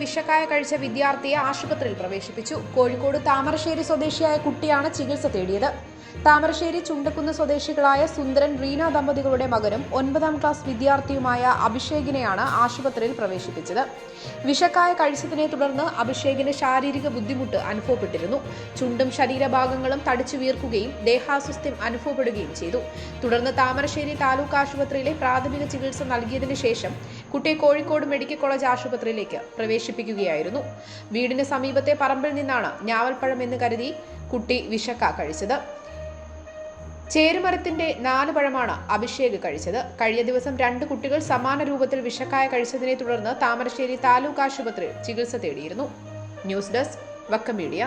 വിഷക്കായ കഴിച്ച വിദ്യാർത്ഥിയെ ആശുപത്രിയിൽ പ്രവേശിപ്പിച്ചു. കോഴിക്കോട് താമരശ്ശേരി സ്വദേശിയായ കുട്ടിയാണ് ചികിത്സ തേടിയത്. താമരശ്ശേരി ചുണ്ടക്കുന്ന് സ്വദേശികളായ സുന്ദരൻ റീന ദമ്പതികളുടെ മകനും ഒൻപതാം ക്ലാസ് വിദ്യാർത്ഥിയുമായ അഭിഷേകിനെയാണ് ആശുപത്രിയിൽ പ്രവേശിപ്പിച്ചത്. വിഷക്കായ കഴിച്ചതിനെ തുടർന്ന് അഭിഷേകിന് ശാരീരിക ബുദ്ധിമുട്ട് അനുഭവപ്പെട്ടിരുന്നു. ചുണ്ടും ശരീരഭാഗങ്ങളും തടിച്ചു വീർക്കുകയും ദേഹാസ്വസ്ഥ്യം അനുഭവപ്പെടുകയും ചെയ്തു. തുടർന്ന് താമരശ്ശേരി താലൂക്ക് ആശുപത്രിയിലെ പ്രാഥമിക ചികിത്സ നൽകിയതിനു ശേഷം കുട്ടിയെ കോഴിക്കോട് മെഡിക്കൽ കോളേജ് ആശുപത്രിയിലേക്ക് പ്രവേശിപ്പിക്കുകയായിരുന്നു. വീടിന് സമീപത്തെ പറമ്പിൽ നിന്നാണ് ഞാവൽപ്പഴം എന്ന് കരുതി കുട്ടി വിഷക്ക കഴിച്ചത്. ചേരുമരത്തിന്റെ നാല് പഴമാണ് അഭിഷേക് കഴിച്ചത്. കഴിഞ്ഞ ദിവസം രണ്ട് കുട്ടികൾ സമാന രൂപത്തിൽ വിഷക്കായ കഴിച്ചതിനെ തുടർന്ന് താമരശ്ശേരി താലൂക്ക് ആശുപത്രിയിൽ ചികിത്സ തേടിയിരുന്നു. News desk Vakka media.